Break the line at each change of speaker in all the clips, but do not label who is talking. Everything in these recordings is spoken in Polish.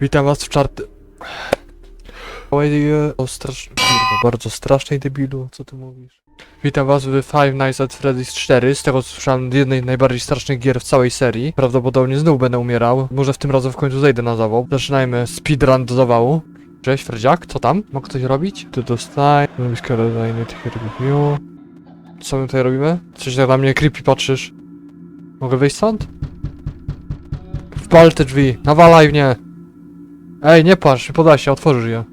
Witam was w czarty... O. Kurwa, bardzo strasznej debilu, co ty mówisz? Witam was w Five Nights at Freddy's 4, z tego co słyszałem jednej z najbardziej strasznych gier w całej serii. Prawdopodobnie znów będę umierał, może w tym razem w końcu zejdę na zawał. Zaczynajmy speedrun do zawału. Cześć Fredziak, co tam? Mogę coś robić? Ty dostaj... Lubisz kolejny tych review. Co my tutaj robimy? Coś tak na mnie creepy patrzysz. Mogę wyjść stąd? Wpal te drzwi, nawalaj mnie! Ej, nie patrz, podaj się, otworzysz je.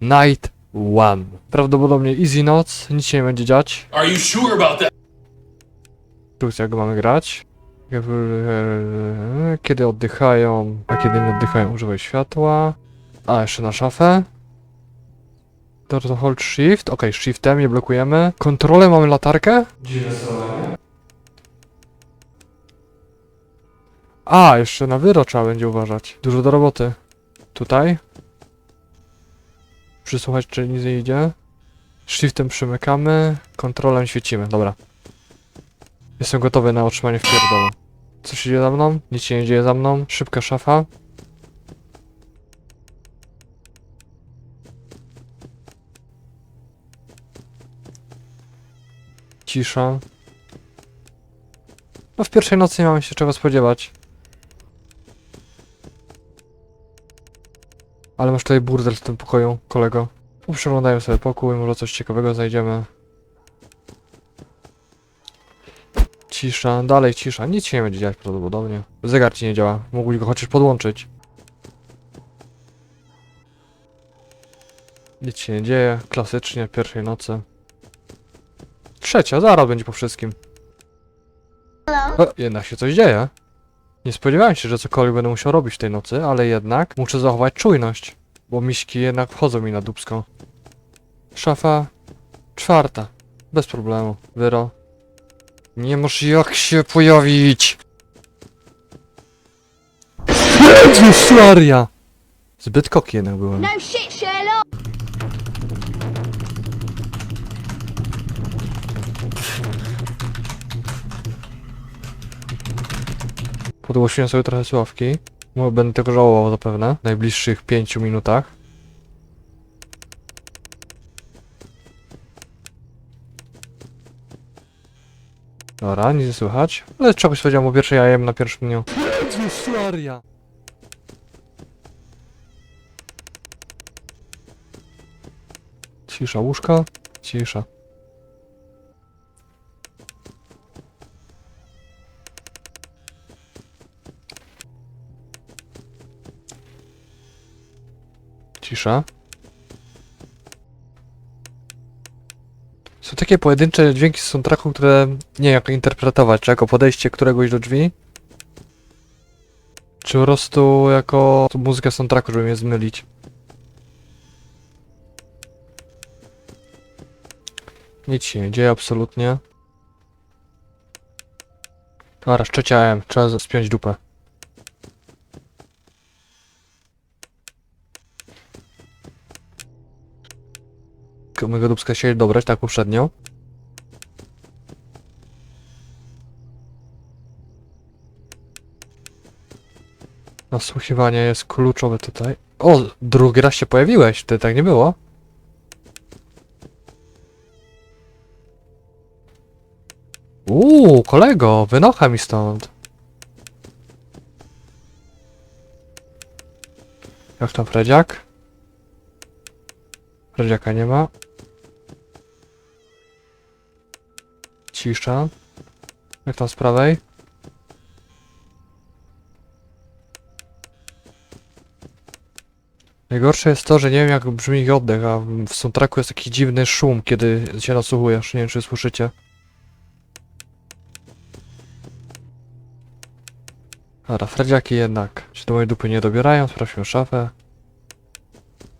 Night One. Prawdopodobnie easy noc, nic się nie będzie dziać.
Are you sure about that?
Instrukcja, jak go mamy grać. Kiedy oddychają, a kiedy nie oddychają, używaj światła. A, jeszcze na szafę. To hold shift. Ok, shiftem nie blokujemy. Kontrolę mamy latarkę. A, jeszcze na wyro trzeba będzie uważać. Dużo do roboty. Tutaj. Przysłuchać, czy nic nie idzie. Shiftem przymykamy. Kontrolem świecimy. Dobra. Jestem gotowy na otrzymanie wpierdolu. Co się dzieje za mną? Nic się nie dzieje za mną. Szybka szafa. Cisza. No w pierwszej nocy nie mamy się czego spodziewać. Ale masz tutaj burdel w tym pokoju, kolego. Przeglądają sobie pokój, może coś ciekawego znajdziemy. Cisza, dalej cisza. Nic się nie będzie dziać prawdopodobnie. Zegar ci nie działa. Mógłbyś go chociaż podłączyć. Nic się nie dzieje. Klasycznie, pierwszej nocy. Trzecia, zaraz będzie po wszystkim. O, jednak się coś dzieje. Nie spodziewałem się, że cokolwiek będę musiał robić tej nocy, ale jednak muszę zachować czujność. Bo miśki jednak wchodzą mi na dubsko. Szafa czwarta. Bez problemu. Wyro. Nie masz jak się pojawić! Jezus Maria! Zbyt koki jednak byłem.
No
Podgłosiłem sobie trochę sławki. Bo Będę tego żałował zapewne. W najbliższych pięciu minutach. Dobra, nic nie słychać. Ale czegoś powiedziałem o pierwszej jajem na pierwszym dniu. Cisza łóżka. Cisza. Cisza. Są takie pojedyncze dźwięki z soundtracku, które nie wiem jak interpretować, czy jako podejście któregoś do drzwi, czy po prostu jako muzykę soundtracku, żeby mnie zmylić. Nic się nie dzieje absolutnie. Dobra, szczeciałem, trzeba spiąć dupę. Mojego dubska się dobrać, tak poprzednio. Nasłuchiwanie jest kluczowe tutaj. O, drugi raz się pojawiłeś, ty tak nie było? Uuu, kolego, wynocha mi stąd. Jak tam Fredziak? Fredziaka nie ma. Cisza. Jak tam z prawej? Najgorsze jest to, że nie wiem jak brzmi ich oddech, a w soundtracku jest taki dziwny szum, kiedy się nasłuchujesz. Nie wiem czy słyszycie. Dobra, Fredziaki jednak się do mojej dupy nie dobierają, sprawdźmy szafę.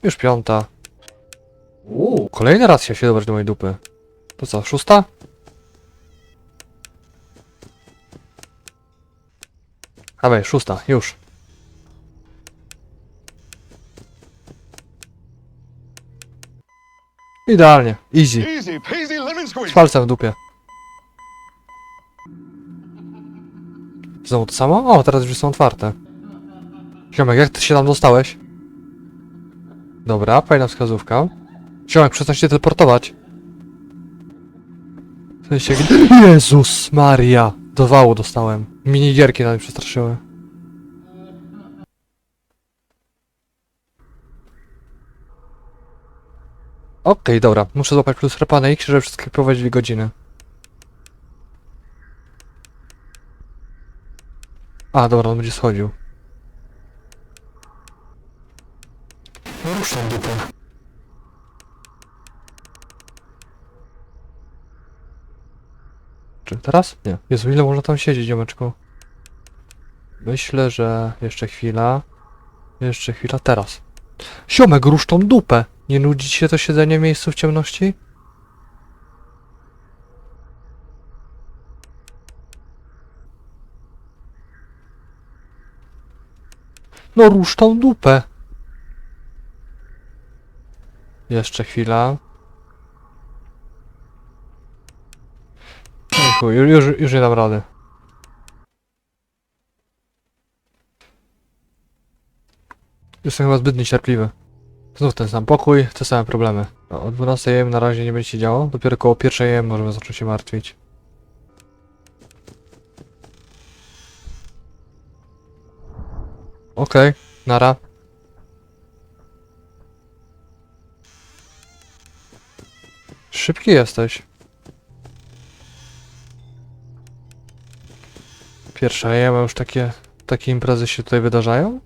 Już piąta. Uuu, kolejny raz się dobrać do mojej dupy. To co, szósta? Dawaj, szósta, już. Idealnie, easy.
Easy peasy lemon
Z
squeeze.
palcem w dupie. Znowu to samo? O, teraz już są otwarte. Ziomek, jak ty się tam dostałeś? Dobra, fajna wskazówka. Ziomek, przestań się teleportować. W sensie... Jezus Maria! Do wału dostałem. Minigierki mnie przestraszyły. Okej, dobra. Muszę złapać plus repa na X, żeby wszystkie prowadzić dwie godziny. A, dobra, on będzie schodził. Ruszam dupę. Czy teraz? Nie. Jezu, ile można tam siedzieć, ziomeczku? Myślę, że jeszcze chwila. Jeszcze chwila, teraz. Ziomek, rusz tą dupę! Nie nudzi się to siedzenie w miejscu w ciemności? No rusz tą dupę! Jeszcze chwila. Ej, chuj, ju- już, już nie dam rady. Jestem chyba zbyt niecierpliwy. Znów ten sam pokój, te same problemy. No, o 12 AM na razie nie będzie się działo, dopiero koło 1 AM możemy zacząć się martwić. Okej, nara. Szybki jesteś. Pierwsza AM, a już takie, takie imprezy się tutaj wydarzają?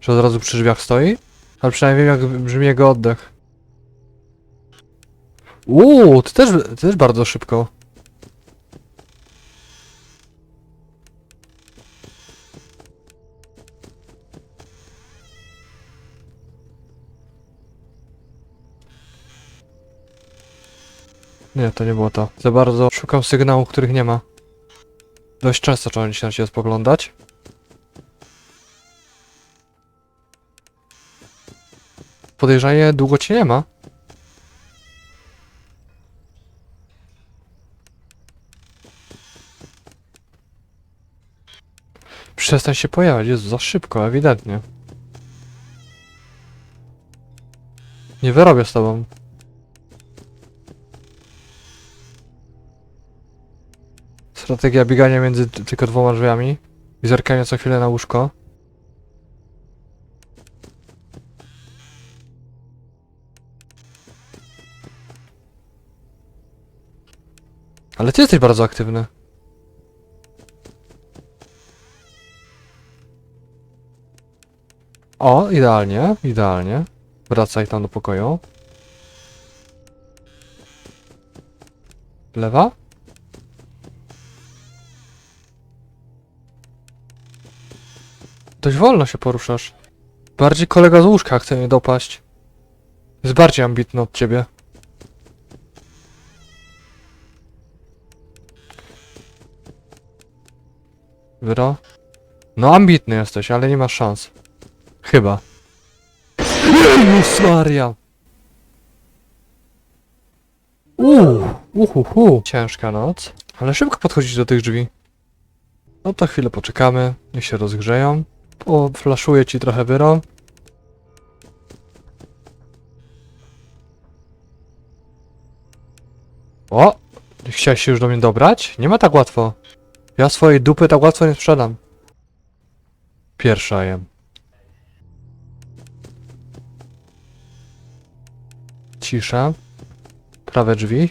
Że od razu przy drzwiach stoi? Ale przynajmniej wiem jak brzmi jego oddech. Uuu, ty też, ty też bardzo szybko. Nie, to nie było to. Za bardzo szukam sygnałów, których nie ma. Dość często trzeba się na ciebie spoglądać. Podejrzanie długo cię nie ma. Przestań się pojawiać, jest za szybko, ewidentnie. Nie wyrobię z tobą. Strategia biegania między tylko dwoma drzwiami i zerkania co chwilę na łóżko. Ale ty jesteś bardzo aktywny. O, idealnie, idealnie. Wracaj tam do pokoju. Lewa? Dość wolno się poruszasz. Bardziej kolega z łóżka chce mnie dopaść. Jest bardziej ambitny od ciebie. Wyro? No ambitny jesteś, ale nie masz szans. Chyba. Jezus Maria! Uuu, uhuhu. Ciężka noc. Ale szybko podchodzić do tych drzwi. No to chwilę poczekamy, niech się rozgrzeją. O, flaszuję ci trochę wyro. O! Chciałeś się już do mnie dobrać? Nie ma tak łatwo. Ja swojej dupy tak łatwo nie sprzedam. Pierwsza jem. Cisza. Prawe drzwi.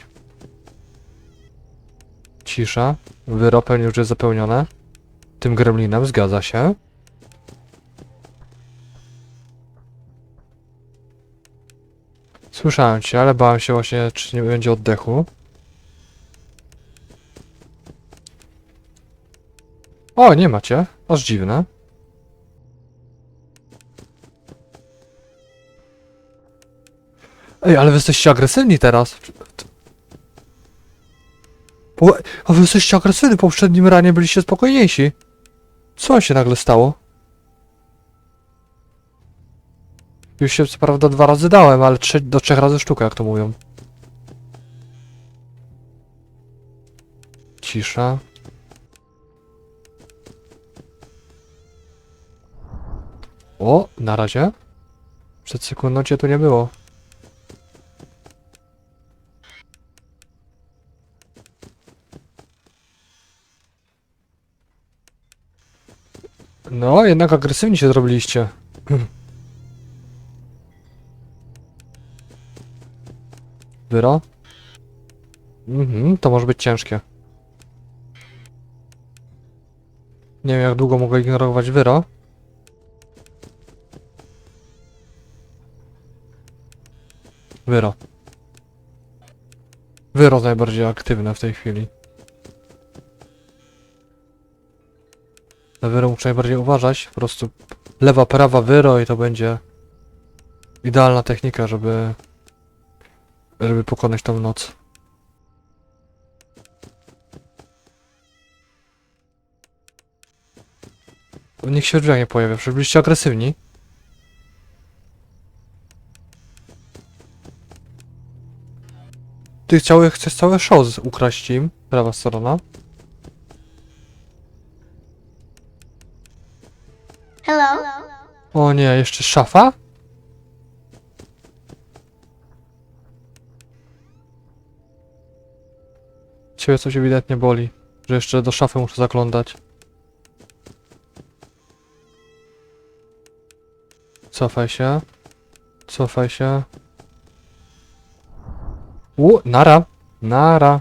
Cisza. Wyro pewnie już jest zapełnione. Tym gremlinem, zgadza się. Słyszałem cię, ale bałem się właśnie, czy nie będzie oddechu. O, nie macie. Aż dziwne. Ej, ale wy jesteście agresywni teraz. A wy jesteście agresywni, po poprzednim ranie byliście spokojniejsi. Co się nagle stało? Już się co prawda dwa razy dałem, ale trze do trzech razy sztuka, jak to mówią. Cisza. O, na razie. Przed sekundą cię tu nie było. No, jednak agresywnie się zrobiliście. Wyro? Mhm, to może być ciężkie. Nie wiem jak długo mogę ignorować wyro. Wyro. Wyro najbardziej aktywne w tej chwili. Na wyro muszę najbardziej uważać. Po prostu lewa, prawa wyro i to będzie idealna technika, żeby żeby pokonać tą noc. Niech się w drzwiach nie pojawia, przecież byliście agresywni. Ty chciałeś, chcesz całe show ukraść im, prawa strona.
Hello?
O nie, jeszcze szafa? Ciebie coś ewidentnie boli, że jeszcze do szafy muszę zaglądać. Cofaj się. Cofaj się. U, nara. Nara.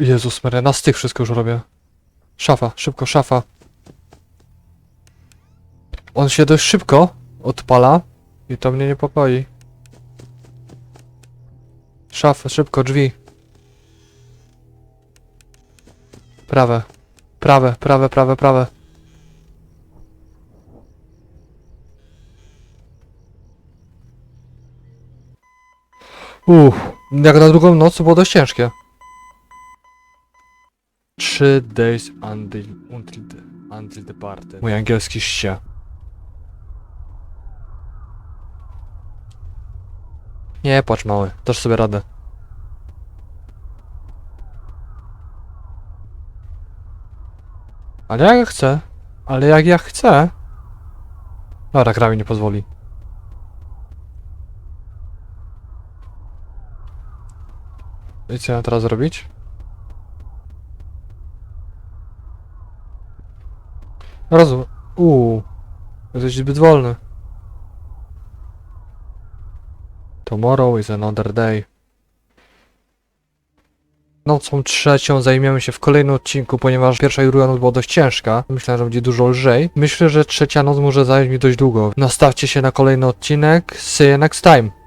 Jezus Maria, na styk wszystko już robię. Szafa, szybko, szafa. On się dość szybko odpala i to mnie niepokoi. Szafę, szybko, drzwi. Prawe. Prawe, prawe, prawe, prawe. Uff, jak na drugą noc było dość ciężkie. 3 days until, until, the, until the party. Mój angielski ście. Nie płacz mały, dasz sobie radę. Ale jak ja chcę. Ale jak ja chcę. Dobra, gra mi nie pozwoli. I co ja teraz zrobić? Rozum. Uuu. Jesteś zbyt wolny. Tomorrow is another day. Nocą trzecią zajmiemy się w kolejnym odcinku, ponieważ pierwsza i druga noc była dość ciężka. Myślałem, że będzie dużo lżej. Myślę, że trzecia noc może zająć mi dość długo. Nastawcie się na kolejny odcinek. See you next time.